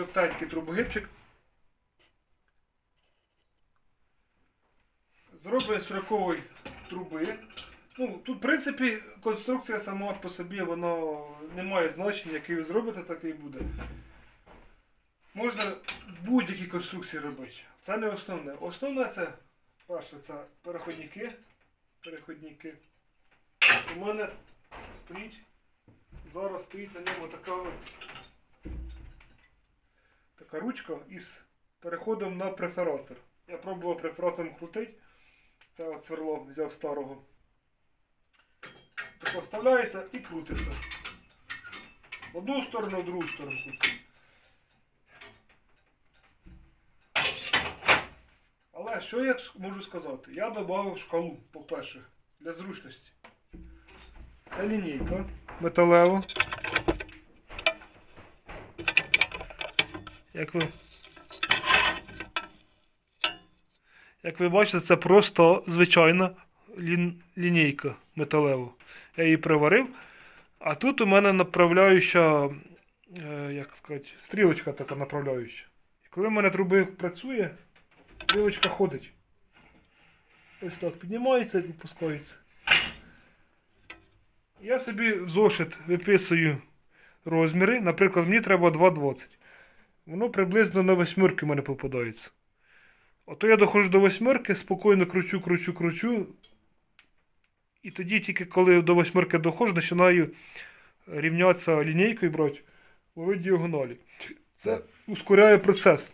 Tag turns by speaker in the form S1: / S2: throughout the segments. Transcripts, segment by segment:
S1: жовтенький трубогибчик. Зроблено 40 труби. Ну, тут, в принципі, конструкція сама по собі, воно не має значення, який ви зробите, такий буде. Можна будь-які конструкції робити. Це не основне. Основне це, перше, це переходники. Переходники. У мене стоїть, зараз стоїть на ньому така така ручка із переходом на префератор. Я пробував префератором крутити. Це от сверло взяв старого. Так вставляється і крутиться. В одну сторону, в другу сторону крутиться. Але що я можу сказати? Я додав шкалу, по-перше, для зручності. Це лінійка металева. Як ви. Як ви бачите, це просто звичайна лін... лінійка металева. Я її приварив. А тут у мене направляюча, е, як сказати, стрілочка така направляюча. І коли в мене труби працює, стрілочка ходить. Ось так піднімається і опускається. Я собі в зошит виписую розміри. Наприклад, мені треба 2,20. Воно приблизно на восьмерки мене попадається. Ото я доходжу до восьмерки, спокійно кручу, кручу, кручу. І тоді, тільки коли до восьмерки доходжу, починаю рівнятися лінійкою брати, ловити діагоналі. Це ускоряє процес.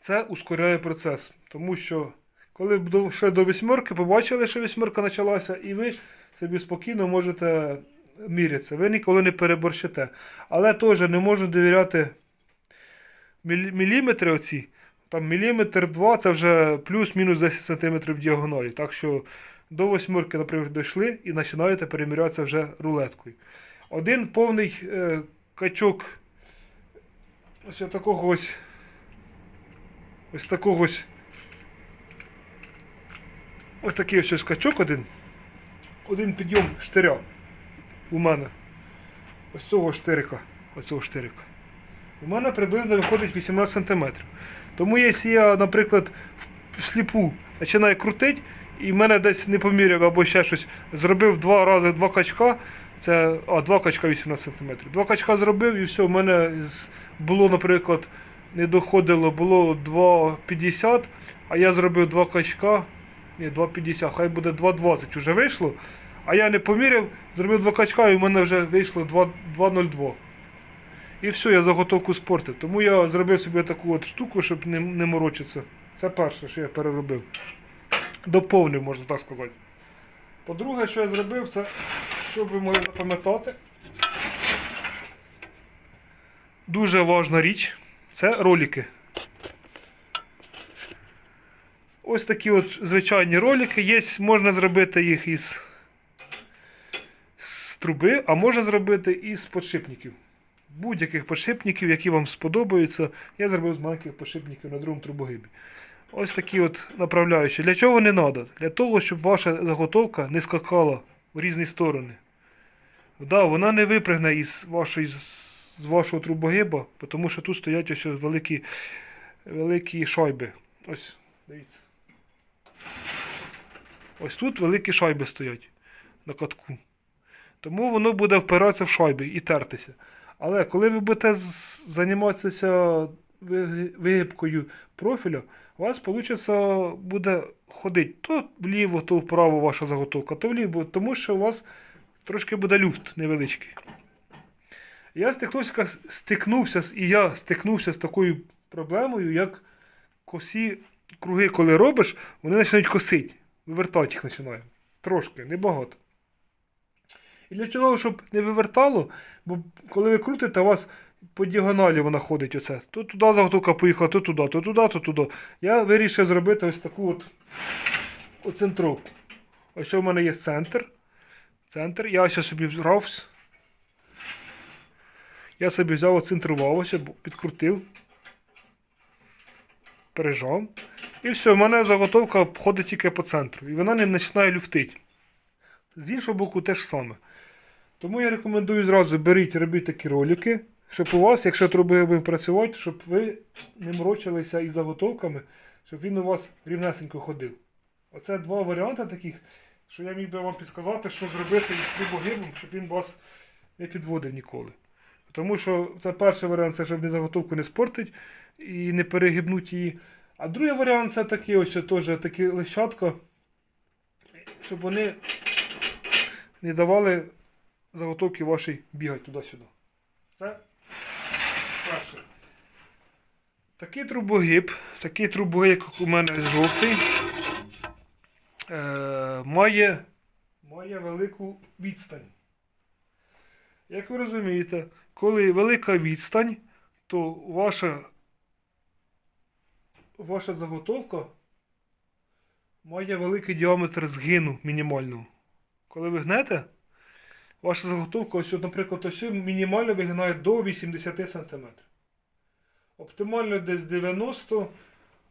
S1: Це ускоряє процес. Тому що, коли ще до восьмерки, побачили, що восьмерка почалася, і ви собі спокійно можете мірятися. Ви ніколи не переборщите. Але теж не можу довіряти міліметри оці. Там міліметр два це вже плюс-мінус 10 см в діагоналі. Так що до восьмерки, наприклад, дійшли і починаєте перемірятися вже рулеткою. Один повний е, качок ось такого ось. Ось такого ось. Ось такий ось качок один. Один підйом штиря у мене. Ось цього штирика. Ось цього штирика. У мене приблизно виходить 18 см. Тому якщо я, наприклад, всліпу починаю крутити, і мене десь не поміряв або ще щось, зробив два рази два качка, це, а, два качка 18 см. Два качка зробив і все, у мене було, наприклад, не доходило, було 2,50, а я зробив два качка, ні, 2,50, хай буде 2,20 вже вийшло. А я не поміряв, зробив два качка, і в мене вже вийшло 2 2,02. І все, я заготовку спортив. Тому я зробив собі таку от штуку, щоб не, не морочитися. Це перше, що я переробив. Доповнив, можна так сказати. По-друге, що я зробив, це, щоб ви могли запам'ятати. Дуже важна річ це ролики. Ось такі от звичайні ролики. Є, можна зробити їх із, з труби, а можна зробити із подшипників будь-яких подшипників, які вам сподобаються. Я зробив з маленьких подшипників на другому трубогибі. Ось такі от направляючі. Для чого вони треба? Для того, щоб ваша заготовка не скакала в різні сторони. Да, вона не випригне із вашої, з вашого трубогиба, тому що тут стоять ось великі, великі шайби. Ось, дивіться. Ось тут великі шайби стоять на катку. Тому воно буде впиратися в шайби і тертися. Але коли ви будете займатися вигибкою профіля, у вас вийде, буде ходити то вліво, то вправо ваша заготовка, то вліво, тому що у вас трошки буде люфт невеличкий. Я стикнувся, стикнувся і я стикнувся з такою проблемою, як косі круги, коли робиш, вони починають косити. Вивертати їх починає. Трошки, небагато. Для чого, щоб не вивертало, бо коли ви крутите, у вас по діагоналі вона ходить оце. То туди заготовка поїхала, то туди, то туди, то туди. Я вирішив зробити ось таку от оцентровку. Ось в мене є центр. Центр. Я ось собі взяв. Я собі взяв, оцентрував, ось, підкрутив. Пережав. І все, в мене заготовка ходить тільки по центру. І вона не починає люфтити. З іншого боку, те ж саме. Тому я рекомендую зразу беріть, робіть такі ролики, щоб у вас, якщо труби будуть працювати, щоб ви не морочилися із заготовками, щоб він у вас рівнесенько ходив. Оце два варіанти таких, що я міг би вам підказати, що зробити із трубогибом, щоб він вас не підводив ніколи. Тому що це перший варіант, це щоб не заготовку не спортить і не перегибнути її. А другий варіант це такий ось теж такі лещатка, щоб вони не давали заготовки вашій бігати туди-сюди. Це перше. Такий трубогиб, такий трубогиб, як у мене жовтий, е, має, має велику відстань. Як ви розумієте, коли велика відстань, то ваша, ваша заготовка має великий діаметр згину мінімального. Коли ви гнете, ваша заготовка, ось, наприклад, ось мінімально вигинає до 80 см. Оптимально десь 90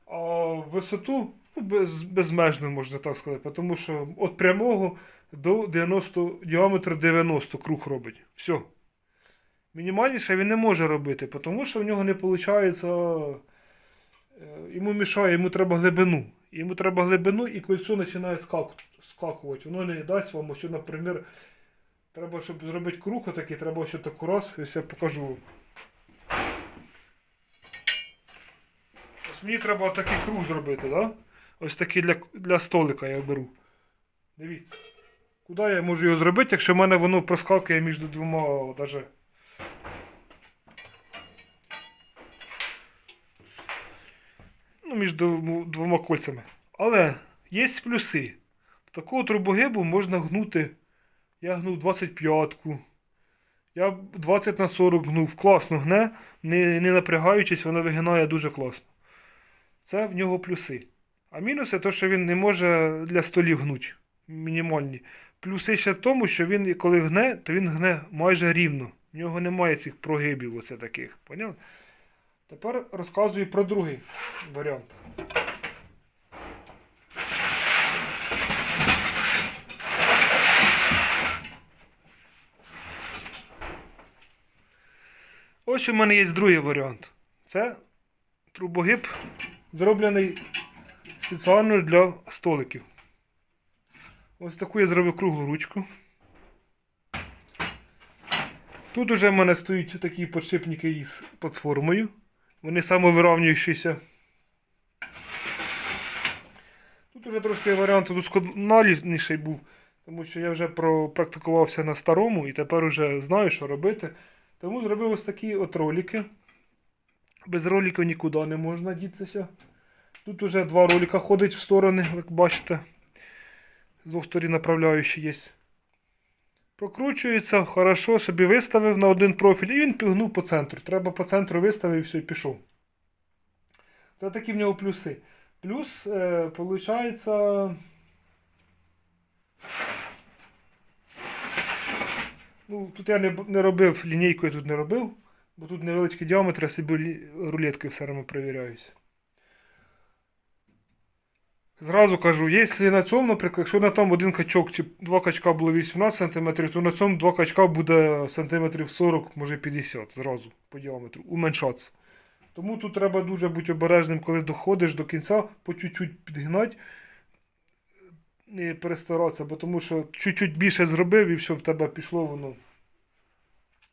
S1: а висоту ну, без, безмежно, можна так сказати, тому що від прямого до 90 діаметр 90 круг робить. Все. Мінімальніше він не може робити, тому що в нього не виходить. Йому мішає, йому треба глибину. Йому треба глибину і кольцо починає скак- скакувати. Воно не дасть вам, що, наприклад, треба, щоб зробити круг отакий, треба ще таку раз, ось я покажу. Ось мені треба такий круг зробити, да? Ось такий для, для столика я беру. Дивіться. Куди я можу його зробити, якщо в мене воно проскакує між двома даже. Ну, між двома кольцями. Але є плюси. В Такого трубогибу можна гнути. Я гнув 25-ку. Я 20 на 40 гнув. Класно гне, не, не напрягаючись, воно вигинає дуже класно. Це в нього плюси. А мінуси то, що він не може для столів гнути. Мінімальні. Плюси ще в тому, що він, коли гне, то він гне майже рівно. В нього немає цих прогибів оце таких. Поняли? Тепер розказую про другий варіант. Ось у мене є другий варіант. Це трубогиб, зроблений спеціально для столиків. Ось таку я зробив круглу ручку. Тут уже в мене стоять такі подшипники із платформою. Вони самовиравнюючіся. Тут уже трошки варіант досконаліший був, тому що я вже пропрактикувався на старому і тепер вже знаю, що робити. Тому зробив ось такі от ролики. Без роликів нікуди не можна дітися. Тут уже два ролика ходить в сторони, як бачите. З двох сторін направляючі є. Прокручується, хорошо, собі виставив на один профіль і він пігнув по центру. Треба по центру виставив і все, і пішов. Це такі в нього плюси. Плюс, е, виходить. Ну, тут я не, не робив лінійкою, тут не робив, бо тут невеличкий діаметр, я собі рулеткою все одно перевіряюся. Зразу кажу, якщо на цьому, наприклад, якщо на тому один качок чи два качка було 18 см, то на цьому два качка буде сантиметрів 40, може 50 зразу по діаметру, уменшатися. Тому тут треба дуже бути обережним, коли доходиш до кінця, по чуть-чуть підгнати, не перестаратися, бо тому що чуть-чуть більше зробив і все в тебе пішло воно.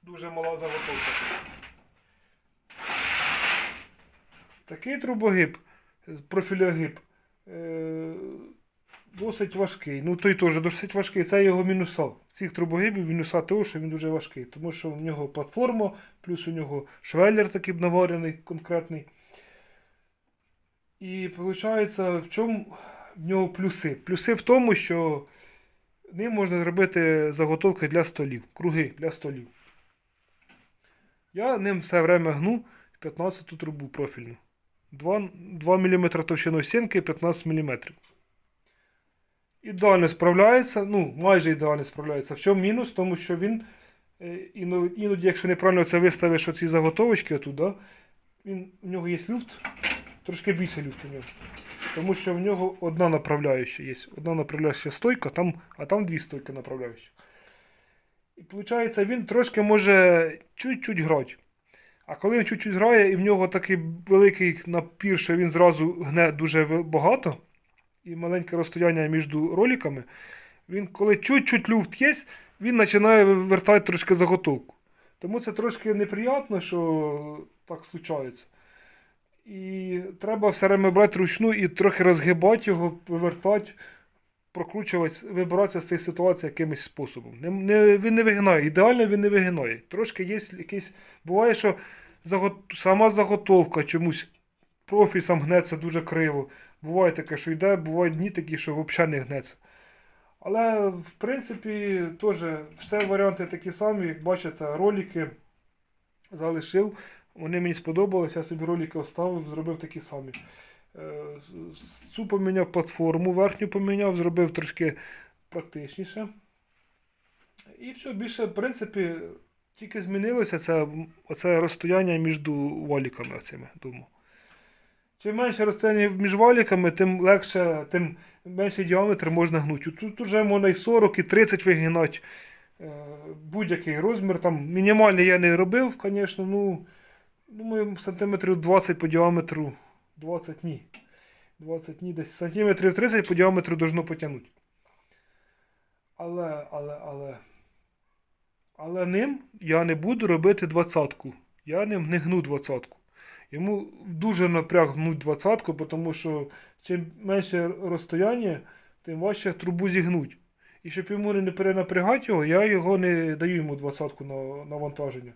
S1: Дуже мала заготовка. Такий трубогиб, профілягиб, е, досить важкий. Ну той теж досить важкий. Це його мінуса. Цих трубогибів мінуса того, що він дуже важкий. Тому що в нього платформа, плюс у нього швеллер такий наварений конкретний. І виходить, в чому в нього плюси? Плюси в тому, що ним можна зробити заготовки для столів, круги для столів. Я ним все время гну 15 трубу профільну. 2, 2 мм товщиною стінки 15 мм. Ідеально справляється, ну, майже ідеально справляється. В чому мінус? Тому що він е, іноді, якщо неправильно це виставиш оці заготовочки отут, да, він, в нього є люфт, трошки більше люфт у нього. Тому що в нього одна направляюча є. Одна направляюча стойка, там, а там дві стойки направляючі. І виходить, він трошки може чуть-чуть грати. А коли він чуть-чуть грає, і в нього такий великий напір, що він зразу гне дуже багато, і маленьке розстояння між роликами, він коли чуть-чуть люфт є, він починає вертати трошки заготовку. Тому це трошки неприємно, що так случається. І треба все время брати ручну і трохи розгибати його, вивертати, прокручувати, вибиратися з цієї ситуації якимось способом. Не, не, він не вигинає. Ідеально він не вигинає. Трошки є якийсь. Буває, що загот... сама заготовка чомусь профіль сам гнеться дуже криво. Буває таке, що йде, бувають дні такі, що взагалі не гнеться. Але, в принципі, теж все варіанти такі самі, як бачите, ролики залишив. Вони мені сподобалися, я собі ролики оставив, зробив такі самі. Е, Цю поміняв платформу, верхню поміняв, зробив трошки практичніше. І все, більше, в принципі, тільки змінилося це, оце розстояння між валіками оцими, думаю. Чим менше розстояння між валіками, тим легше, тим менший діаметр можна гнути. Тут вже можна і 40, і 30 вигинати. Е, Будь-який розмір. Там мінімальний я не робив, звісно, ну, думаю, сантиметрів 20 по діаметру. 20 ні. 20 ні, десь сантиметрів 30 по діаметру должно потягнути. Але, але, але. Але ним я не буду робити двадцятку. Я ним не гну двадцятку. Йому дуже напряг гнуть двадцятку, тому що чим менше розстояння, тим важче трубу зігнуть. І щоб йому не перенапрягати його, я його не даю йому двадцятку на навантаження.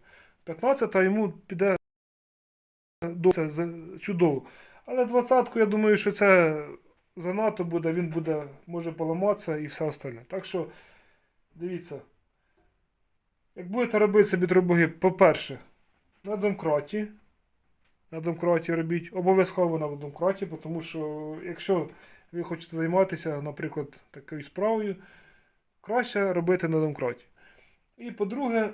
S1: 15-та йому піде це за- чудово. Але двадцятку, я думаю, що це занадто буде, він буде, може поламатися і все остальне. Так що, дивіться. Як будете робити собі трубогиб, по-перше, на домкраті. На домкраті робіть. Обов'язково на домкраті, тому що якщо ви хочете займатися, наприклад, такою справою, краще робити на домкраті. І по-друге,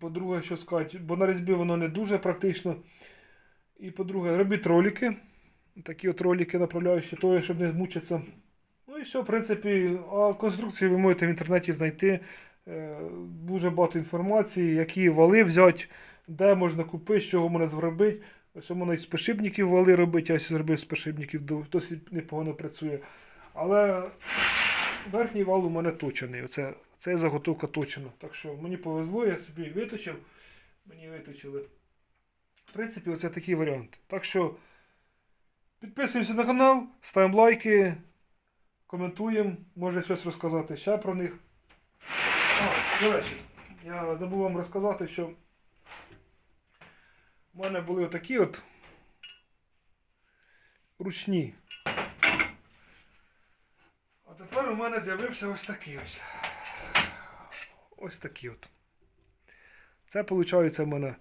S1: по-друге, що сказати, бо на різьбі воно не дуже практично. І по-друге, робіть ролики. Такі от ролики направляючі того, щоб не мучитися. Ну і все, в принципі, а конструкції ви можете в інтернеті знайти. Е, Дуже багато інформації, які вали взяти, де можна купити, з чого можна зробити. Що можна із подшипників вали робити, я ось зробив з подшипників, до- досить непогано працює. Але верхній вал у мене точений. Оце, це заготовка точена. Так що мені повезло, я собі виточив. Мені виточили. В принципі, оце такий варіант. Так що підписуємося на канал, ставимо лайки, коментуємо, може щось розказати ще про них. А, до речі, я забув вам розказати, що в мене були отакі от ручні. У мене з'явився ось такий ось. Ось такий от. Це виходить в мене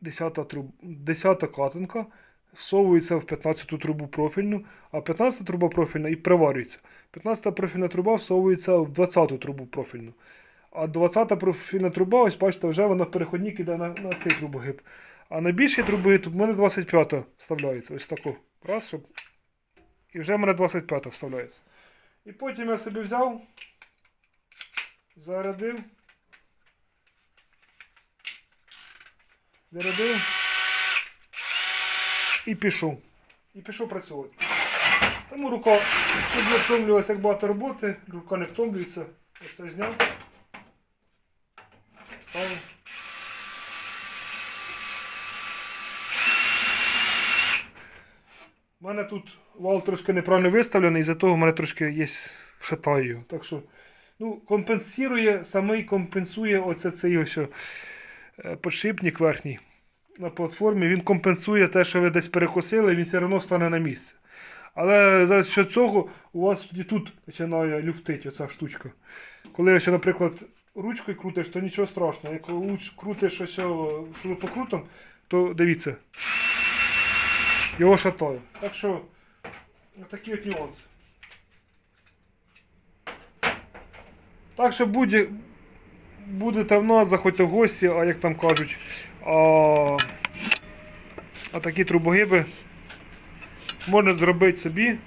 S1: 10 труб... 10 катанка, всовується в 15 трубу профільну, а 15-та труба профільна і приварюється. 15-та профільна труба всовується в 20-ту трубу профільну. А 20 профільна труба, ось бачите, вже вона переходник іде на, на цей трубогиб. А на більший трубогиб в мене 25-та вставляється. Ось таку. Раз, щоб. І вже в мене 25-та вставляється. І потім я собі взяв, зарядив. Зарядив. І пішов. І пішов працювати. Тому рука, щоб не втомлювалася як багато роботи, рука не втомлюється. Ось це зняв. Ставив. У мене тут вал трошки неправильно виставлений, із-за того в мене трошки є шатаю. Так що, ну, компенсує, самий компенсує оце цей ось е, подшипник верхній на платформі. Він компенсує те, що ви десь перекосили, він все одно стане на місце. Але за що цього у вас тоді тут починає люфтити оця штучка. Коли ось, наприклад, ручкою крутиш, то нічого страшного. Як крутиш ось о, то дивіться. Його шатає. Так що, такі от нюанси. Так що будь, будете в нас, заходьте в гості, а як там кажуть, а, а такі трубогиби можна зробити собі.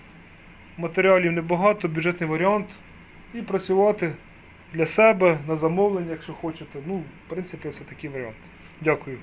S1: Матеріалів небагато, бюджетний варіант. І працювати для себе, на замовлення, якщо хочете. Ну, в принципі, це такий варіант. Дякую.